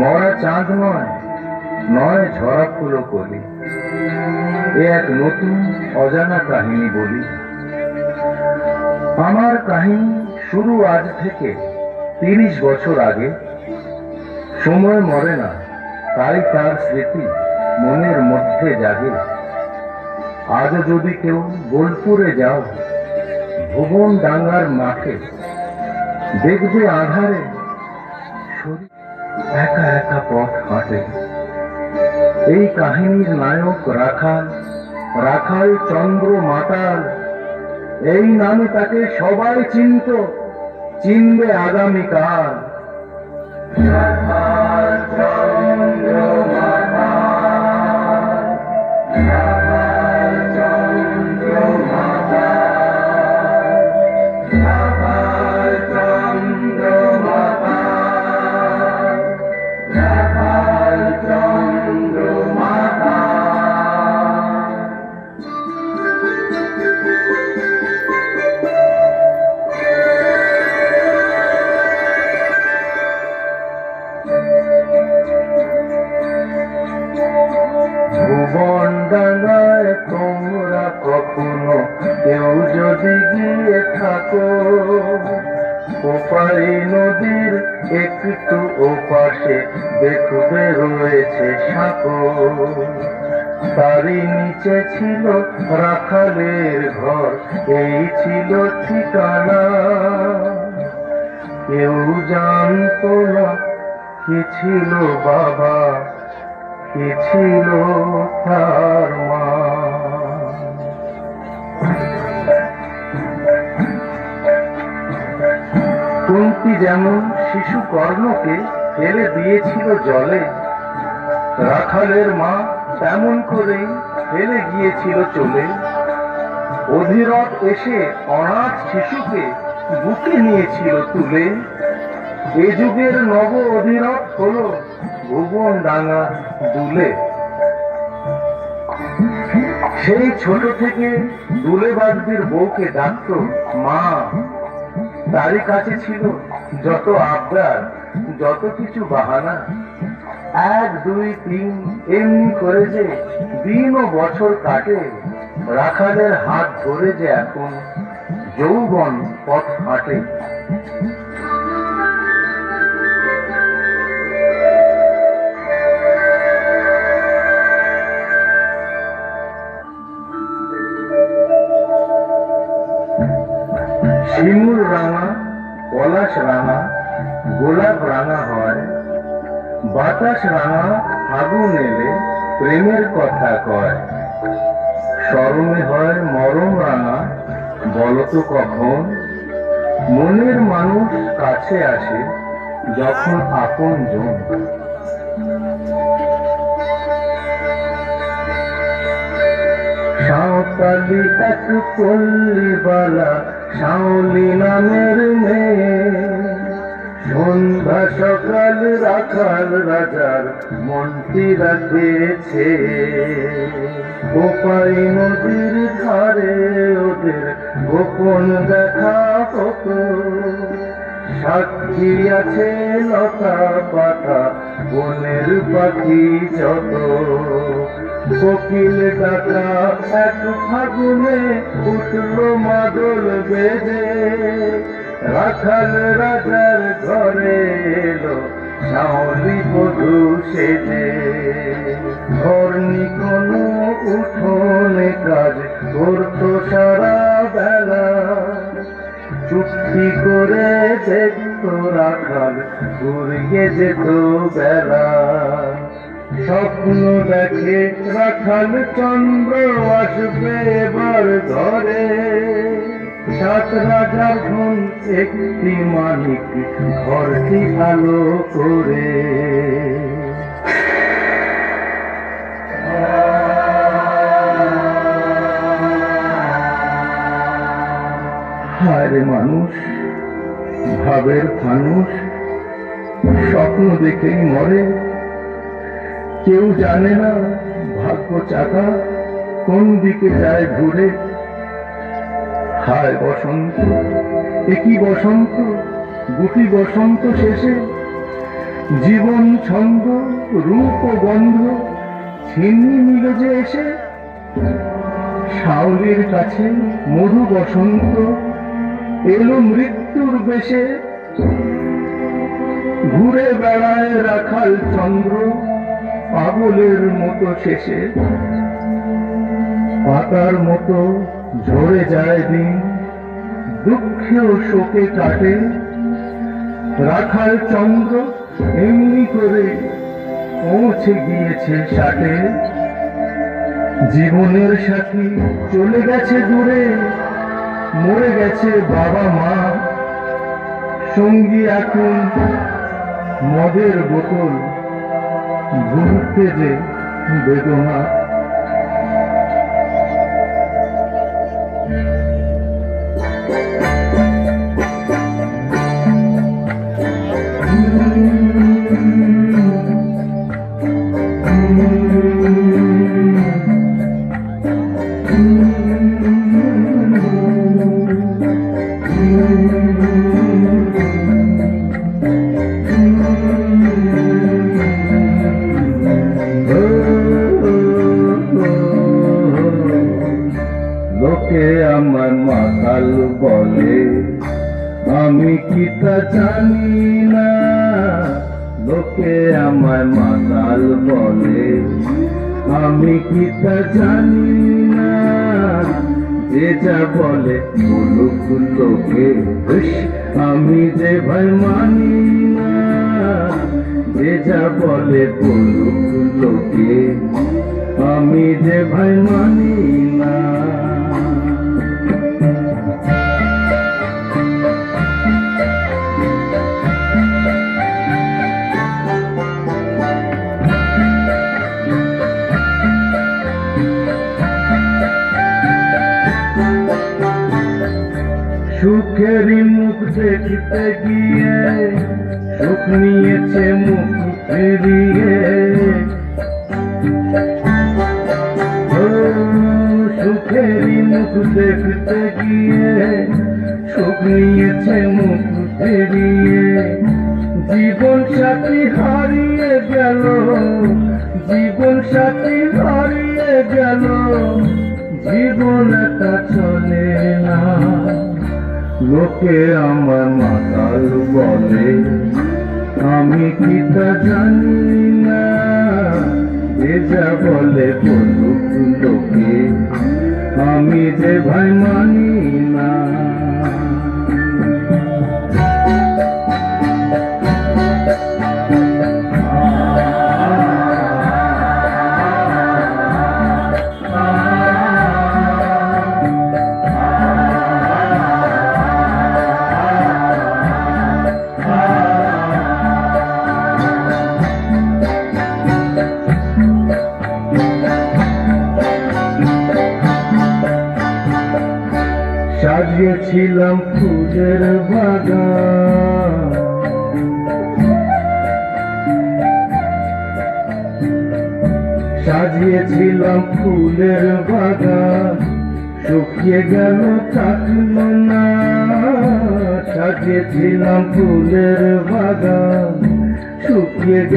মরা চাঁদ নয় নয় ঝরা ফুলো কলি। এ এক নতুন অজানা কাহিনী বলি। আমার কাহিনী শুরু আজ থেকে তিরিশ বছর আগে। সময় মরে না, তাই তার স্মৃতি মনের মধ্যে জাগে। আজ যদি কেউ বোলপুরে যাও ভুবন ডাঙ্গার মাঠে দেখবে আধারে শরীর একা একা পথ হাঁটে। এই কাহিনীর নায়ক রাখাল রাখাল চন্দ্র মাতাল, এই নামে তাকে সবাই চিনত, চিনবে আগামীকাল। নিচে ছিল রাখালের ঘর, এই ছিল ঠিকানা। কেউ জানতো না কি ছিল বাবা, কি ছিল তার মা। কুন্তি যেমন শিশু কর্ণকে ফেলে দিয়েছিল জলে, রাখালের মা তেমন করেই ফেলে গিয়েছিল চলে। অধীরথ এসে অনাথ শিশুকে বুকে নিয়েছিল তুলে। এ যুগের নব অধীরথ হলো ভুবন ডাঙা দুলে। সেই ছোট থেকে দুলে বাগদির বউকে ডাকত মা। তারই কাছে ছিল যত আবদার, যত কিছু বাহানা। এক, দুই, তিন, এমনি করে যে দিন ও বছর কাটে, রাখালের হাত ধরে যে এখন যৌবন পথ হাঁটে। শিমুল রাঙা, পলাশ রাঙা, গোলাপ রাঙা হয়। বাতাস রাঙা আগুন এলে প্রেমের কথা কয়। স্মরণে হয় মরম রাঙা বলতো কখন মনের মানুষ কাছে আসে যখন আপন জন। সাঁওতালি এক পল্লীবালা শাওলি নামের মেয়ে। সন্ধ্যা সকাল রাখাল রাজার মন্ত্রী রাখেছে। কোপাই নদীর ধারে ওদের গোপন দেখা হতো। সাক্ষী আছে লতা পাতা, বনের পাখি যত। কোকিল ডাকা এক ফাগুনে উঠল মাদল বেজে রাখাল রাজার ঘরে এলো শাওলি বধূ সেজে। ঘরনি কোনো উঠোনে কাজ করতো সারা বেলা। চুক্তি করে দেখতো রাখাল ঘুরিয়ে যেত বেলা। স্বপ্ন দেখে রাখাল চন্দ্র আসবে এবার ধরে সাত রাজার ধন একটি মালিক ঘরটি আলো করে। হায় মানুষ, ভাবের ফানুষ, স্বপ্ন দেখেই মরে। কেউ জানে না ভাগ্য চাকা কোন দিকে যায় ঘুরে। হায় বসন্ত একই বসন্ত? গুটি বসন্ত শেষে জীবন ছন্দ, রূপ ও গন্ধ, ছিন্নি মিল যে এসে শাওলের কাছে মধু বসন্ত, এলো মৃত্যুর বেশে। ঘুরে বেড়ায় রাখাল চন্দ্র, পাগলের মতো শেষে। পাতার মতো ঝরে যায় দিন, দুঃখে ও শোকে কাটে। রাখাল চন্দ্র এমনি করে পৌঁছে গিয়েছে ষাটে জীবনের সাথী চলে গেছে দূরে, মরে গেছে বাবা মা। সঙ্গী এখন মদের বোতল, ঘুরতে যে বেদনা। লোকে আমার মাতাল বলে, আমি কি তা জানি না? লোকে আমার মাতাল বলে, আমি কি তা জানি না? যে যা বলে বলুক লোকে আমি যে ভাই মানি যে যা বলে বলুক লোকে, আমি যে ভাই মানি না। সুখের মুখ দেখতে গিয়ে, সুখ নিয়েছে মুখ ফিরিয়ে। সুখের মুখ দেখতে গিয়ে, সুখ নিয়েছে মুখ ফিরিয়ে। জীবন সাথী হারিয়ে গেল, জীবন সাথী হারিয়ে গেল, জীবন তা চলে না। লোকে আমার মাতাল বলে। আমি কি তা জানি না? যে বলে বলুক লোকে। আমি যে ভাই মানি না।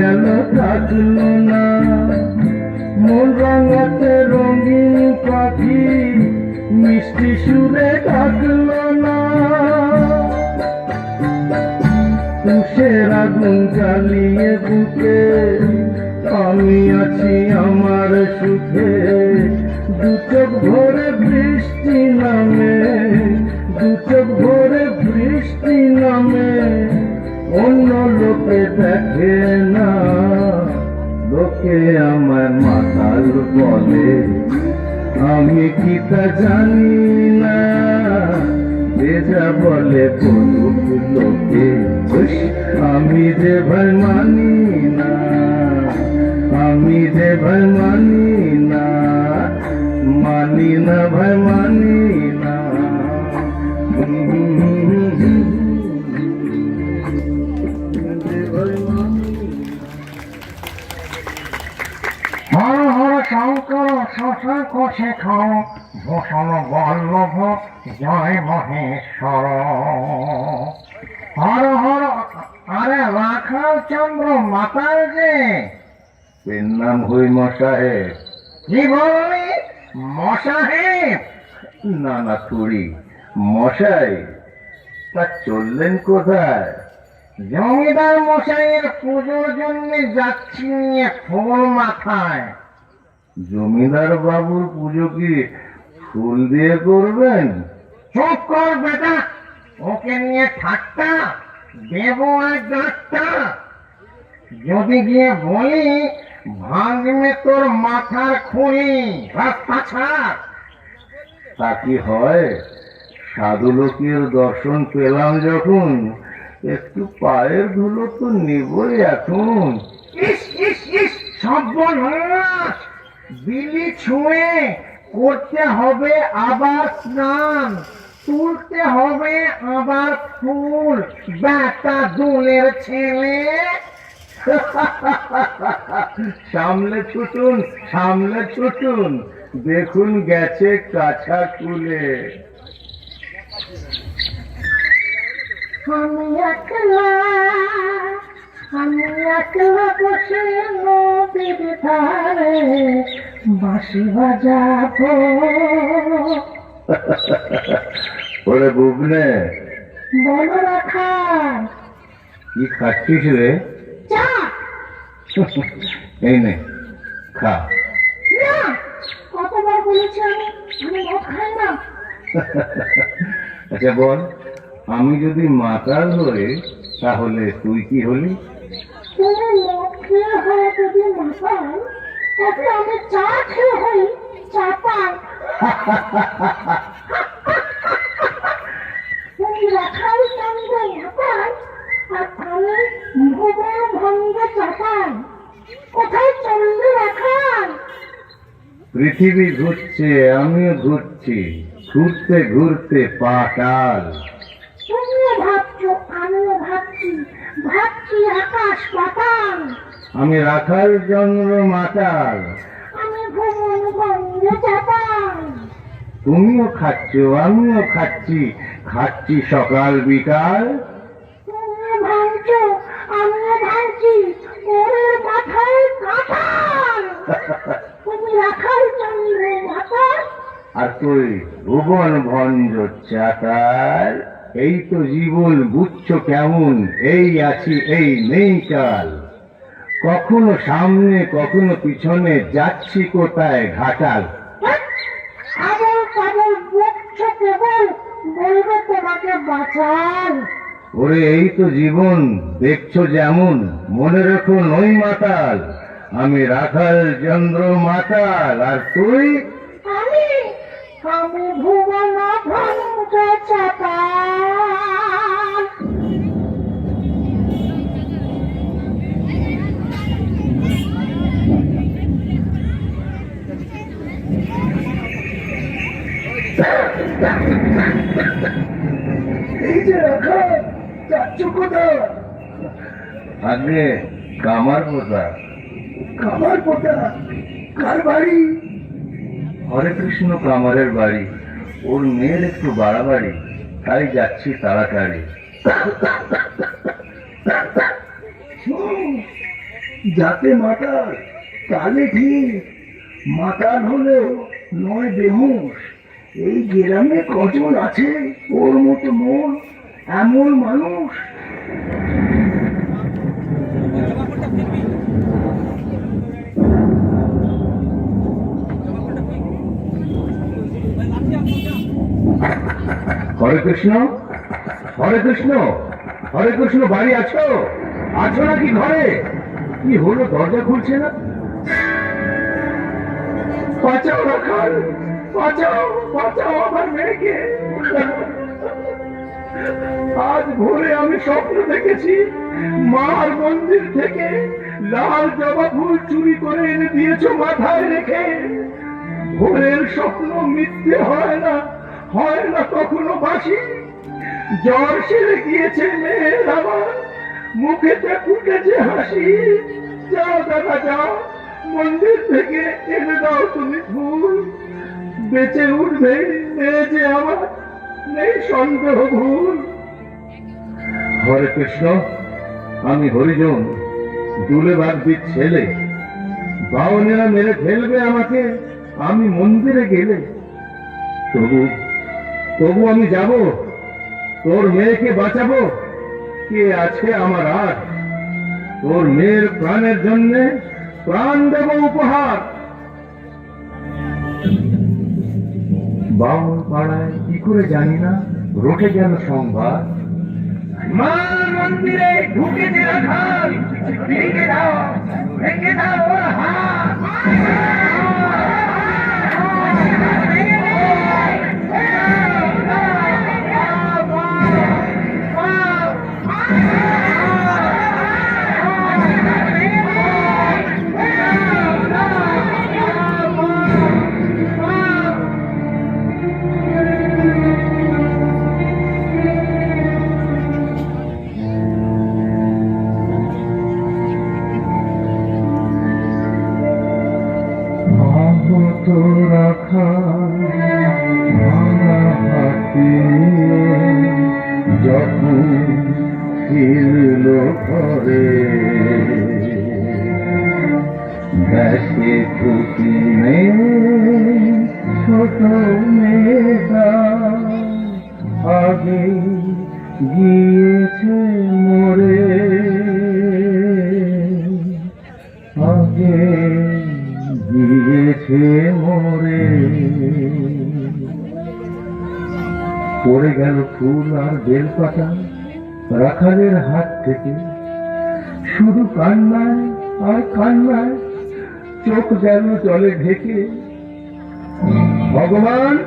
গেল থাকল না মন রাঙাতে রঙিন পাখি, মিষ্টি সুরে ডাকলো না তুষের আগুন জ্বালিয়ে বুকে, আমি আছি আমার সুখে। দু চোখ ভরে বৃষ্টি নামে, দু চোখ ভরে বৃষ্টি নামে। অন্য লোকে দেখে না। লোকে আমার মাতাল বলে, আমি কি তা জানি না? যে বলে বলুক লোকে আমি যে ভাই মানি না, আমি যে ভাই মানি না মানি না ভাই মানি শেখর ভূষণ বল্লভ জয় মহেশ্বর হর হর আরে রাখাল চন্দ্র যে নাম সাহেব কি না না তুড়ি মশাই তা চললেন কোথায় জমিদার মশাইয়ের পুজোর জন্য যাচ্ছি নিয়ে ফুল মাথায়। জমিদার বাবুর পুজো কি ফুল দিয়ে করবেন? চুপ কর বেটা। ওকে নিয়ে ঠাট্টা দেবো আর ডাক্তা যদি গিয়ে বলি ভাঙবে তোর মাথার খুঁড়ি রাস্তা ছাড়। তা কি হয়? সাধু লোকের দর্শন পেলাম যখন একটু পায়ের ধুলো তো নিবই এখন। ইস ইস ইস সর্বনাশ বিলি ছুঁয়ে করতে হবে আবার স্নান, তুলতে হবে আবার ফুল। বেটা দুলের ছেলে। সামলে ছুটুন সামলে ছুটুন। দেখুন গেছে কাছা কুলে। আমি একলা আমি একলা বসে নদীর ধারে। বাঁশি বাজাবো ওরে বুবনে। বলো রাখা কি খাচ্ছিস রে? চা। এই নে খা। না কতবার বলেছি আমি আমি মদ খাই না। আচ্ছা বল আমি যদি মাতাল হই তাহলে তুই কি হলি? তুমি মদ খেয়ে হয় যদি মাতাল তবে আমি চা খেয়ে হই তুমি রাখাল চন্দ্র আর আমি ভঙ্গ চাপাল কোথায় রাখাল? পৃথিবী ঘুরছে আমিও ঘুরছি ঘুরতে ঘুরতে পাতাল। তুমিও ভাবছ আমিও ভাবছি ভাবছি আকাশ পাতাল। আমি রাখাল চন্দ্র মাতাল। তুমিও খাচ্ছ আমিও খাচ্ছি। খাচ্ছি সকাল বিকাল। আর তুই ভুবন ভঞ্জ চাতাল। এই তো জীবন বুঝছ কেমন? এই আছি এই নেই কাল। কখনো সামনে কখনো পিছনে যাচ্ছি কোথায় ঘাটাল? আবল তাবল বকছো কেবল বলবে তোমাকে বাঁচাল ওরে এই তো জীবন দেখছ যেমন মনে রেখো নই মাতাল আমি রাখাল চন্দ্র মাতাল আর তুই? আমি আমি ভুবন ভঙ্গ হরে কৃষ্ণ কামারের বাড়ি। ওর মেয়ের একটু বাড়াবাড়ি, তাই যাচ্ছি তাড়াতাড়ি। যাতে মাতাল, তাহলে ঠিক। মাতাল হলেও নয় বেহুশ। এই গ্রামে কজন আছে? ওর মতো মন এমন মানুষ? হরে কৃষ্ণ হরে কৃষ্ণ হরে কৃষ্ণ, বাড়ি আছো? আছো নাকি ঘরে? কি হলো, দরজা খুলছে না? বাঁচাও আজ ভোরে আমি স্বপ্ন দেখেছি, মার মন্দির থেকে লাল জবা ফুল চুরি করে এনে দিয়েছ মাথায় রেখে। ভোরের স্বপ্ন মিথ্যে হয় না হয় না কখনো বাসি জ্বর সেরে গিয়েছে মেয়ের আমার, মুখেতে ফুটেছে হাসি। যাও দাদা, যাও, মন্দির থেকে এনে দাও তুমি ফুল। বেঁচে উঠবে যে আমার নেই সন্দেহ ভুল। হরে কৃষ্ণ, আমি হরিজন, দুলে বাগদির ছেলে। বাউনেরা মেরে ফেলবে আমাকে, আমি মন্দিরে গেলে। তবু তবু আমি যাব, তোর মেয়েকে বাঁচাবো। কে আছে আমার আর? তোর মেয়ের প্রাণের জন্যে প্রাণ দেব উপহার। বাউন পাড়ায় কি করে জানি না, রটে গেল সংবাদ। মা মন্দিরে ঢুকেছে রাখাল ভেঙে দাও ভেঙে দাও হাত। বেলপাতা রাখালের হাত থেকে শুধু কান্নায় আর কান্নায় চোখ যেন জলে ঢেকে, ভগবান,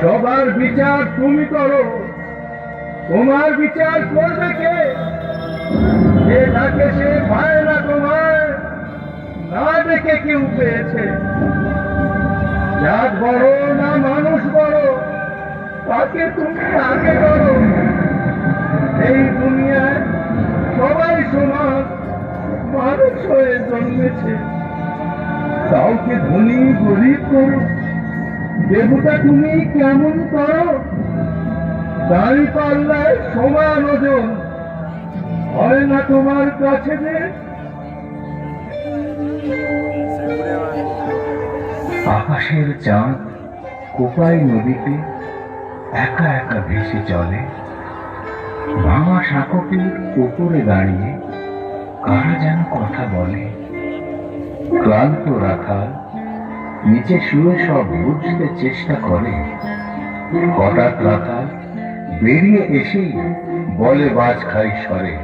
সবার বিচার তুমি করো। তোমার বিচার করবে কে? যে তাকে সে পায় না তোমার? না দেখে কেউ পেয়েছে। জাত বড় না মানুষ বড়। তাকে তুমি আগে করো এই দুনিয়ায় সবাই সমান মানুষ হয়ে জন্মেছে। কাউকে ধনী, গরিব করো। দেবতা তুমি কেমন করো? দাড়ি পাল্লায় সমান ওজন। হয় না তোমার কাছে যে? আকাশের চাঁদ কোপাই নদীতে একা একা ভেসে চলে। ভাঙা সাঁকটির উপরে দাঁড়িয়ে কারা যেন কথা বলে। ক্লান্ত রাখা নিচে শুয়ে সব বুঝতে চেষ্টা করে। হঠাৎ রাখা বেরিয়ে এসেই বলে বাজ খাই সরে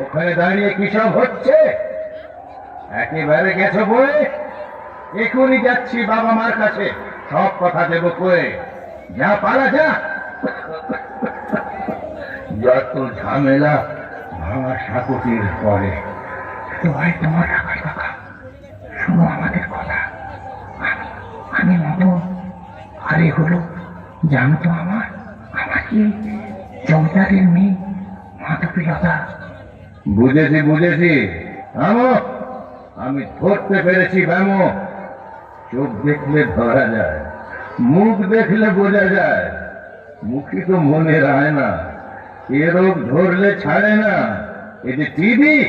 ওখানে দাঁড়িয়ে কি সব হচ্ছে? একেবারে গেছো বই এখনই যাচ্ছি বাবা মার কাছে। সব কথা দেবো কয়ে। যা পারা যা। যত ঝামেলা ভাঙা সাকুটির পরে। তো ভাই তোমার রাখার কথা শুনো আমাদের কথা। আমি মদন আরে হলো জানো তো আমার? আমার কি জমিদারের মেয়ে মাধবীলতা? বুঝেছি বুঝেছি। আমো আমি ধরতে পেরেছি ব্যামো চোখ দেখলে ধরা যায়। মুখ দেখলে বোঝা যায়, মুখে তো মনে রায় না। এ রোগ ধরলে ছাড়ে না। এতে টিভি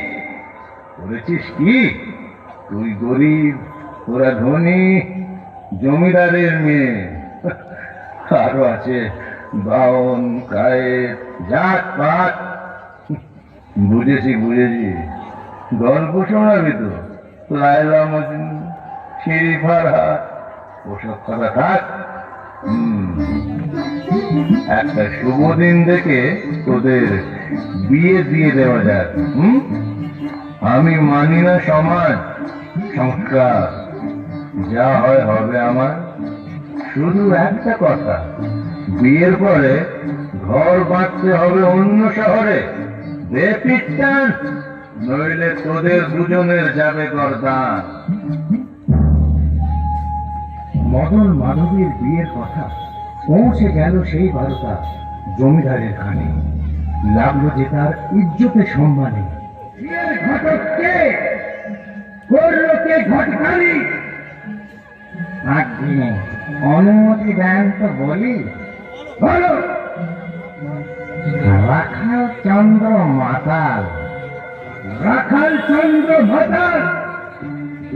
করেছিস কি? তুই গরিব, তোরা ধনী, জমিদারের মেয়ে। আরও আছে বাউন, কায়েত, জাত পাত। বুঝেছি বুঝেছি। গল্প শোনাবি তো। লাইলা মজনু, সিঁড়ি ফারহাত একটা শুভ দিন দেখে তোদের বিয়ে দিয়ে দেওয়া যাক আমি মানি না সমাজ, সংস্কার। যা হয় হবে আমার। শুধু একটা কথা, বিয়ের পরে ঘর বাঁধতে হবে অন্য শহরে। নইলে তোদের দুজনের যাবে গরদান। মদন মাধবীর বিয়ের কথা পৌঁছে গেল সেই বারোটা জমিদারের কানে। লাগল যে তার ইজ্জতে সম্মানে। অনুমতি দেন তো বলি। বলো। রাখাল চন্দ্র মাতাল। রাখাল চন্দ্র মাতাল।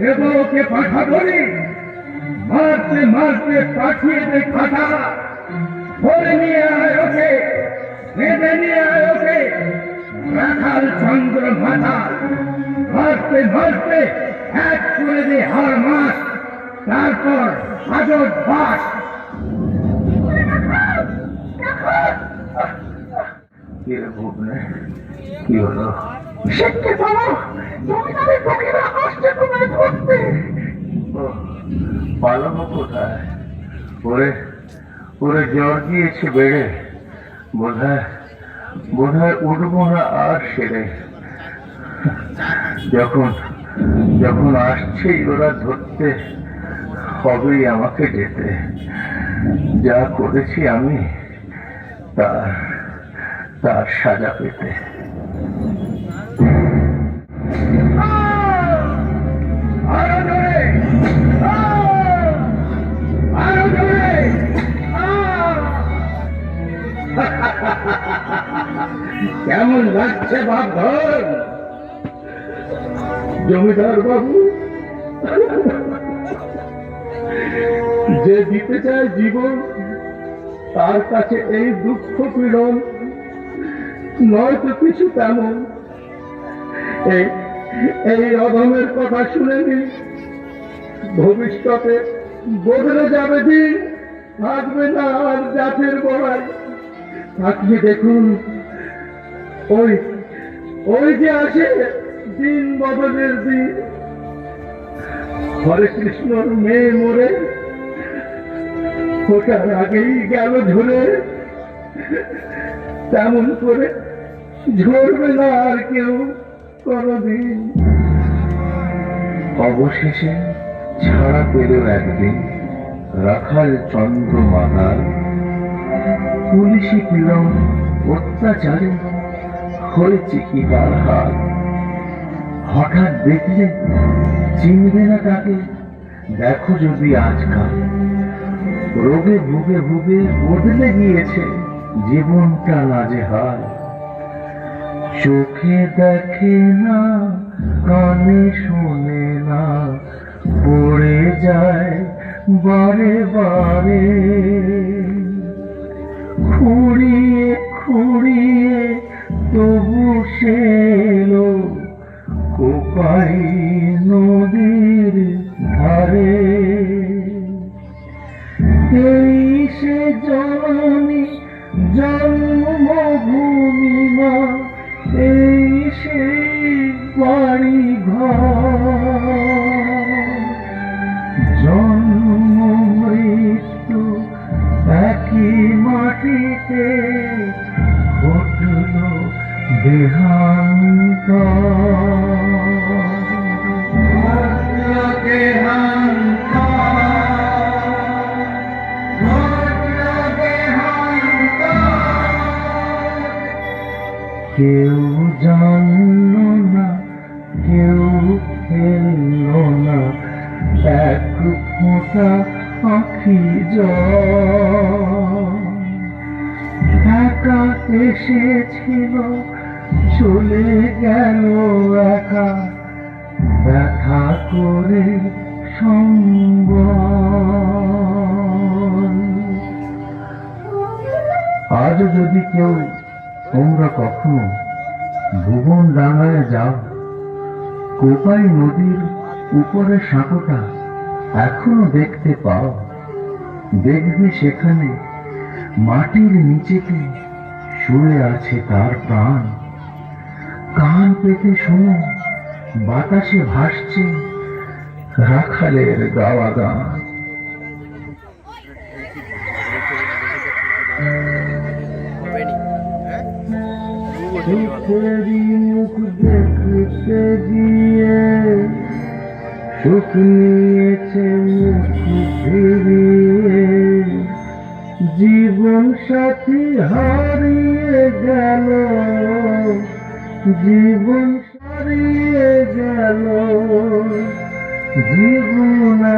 এবারকে পাঠা ধরে মারতে মারতে পাঠিয়ে দে খাটা ধরে নিয়ে আয় ওকে বেঁধে নিয়ে আয় ওকে। রাখাল চন্দ্র মাতাল মারতে মারতে এক করে দে হার মাস। তারপর হাজর বাস। কি হলো? সত্যি বাবা জমিদারের লোকেরা আসছে তোমায় ধরতে পালাবো কোথায় ওরে ওরে জ্বর দিয়েছে বেড়ে। বোধ হয় বোধ হয় উঠবো না আর সেরে। যখন যখন আসছেই ওরা ধরতে, হবেই আমাকে যেতে। যা করেছি আমি, তার তার সাজা পেতে। কেমন লাগছে বাঘর জমিদার বাবু, যে দিতে চায় জীবন, তার কাছে এই দুঃখ পীড়ন নয়তো কিছু তেমন। এই অধমের কথা শুনে নি। ভবিষ্যতে বদলে যাবে দিন, থাকবে না আর জাতের বড়াই। আপনি দেখুন ওই ওই যে আসে দিন বদলের দিন। হরে কৃষ্ণর মেয়ে মরে, ওটার আগেই গেল তেমন করে ঝরবে না আর কেউ কোনদিন। অবশেষে ছাড়া পেল একদিন রাখাল চন্দ্র মাতাল পুলিশি পীড়ন অত্যাচারে হয়েছে কি তার হাল? হঠাৎ দেখলে চিনবে না তাকে দেখো যদি আজকাল। রোগে ভুগে ভুগে বদলে গিয়েছে জীবনটা নাজেহাল চোখে দেখে না, কানে শোনে না, পড়ে যায় বারে বারে। খুঁড়িয়ে খুঁড়িয়ে তবু সে কোপাই নদীর ধারে। এই সে জননী জন্মভূমি মা এই সেই বাড়ি ঘর জন্ম মৃত্যু একই মাটিতে ঘটল দেহান্ত আজ যদি কেউ তোমরা কখনো ভুবন ডাঙায় যাও, কোপাই নদীর উপরে সাঁকোটা এখনও দেখতে পাও। দেখবে সেখানে মাটির নিচেতে শুয়ে আছে তার প্রাণ। কান পেতে শুনে বাতাসে ভাসছে রাখালের গাওয়া গান সুখেরই মুখ দেখতে গিয়ে সুখ ফিরিয়ে, জীবন সাথী হারিয়ে গেল, জীবন হারিয়ে গেল, জীবন না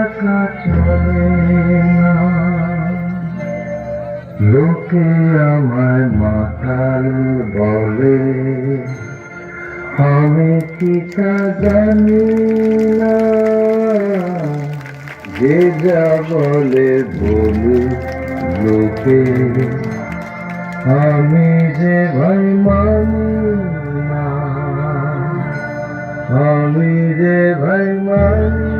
লোকে আমায় মাতাল বলে। আমি কি তা জানি না। যে যা বলে বলে লোকে। আমি যে ভাই মানি আমি যে ভাই মানি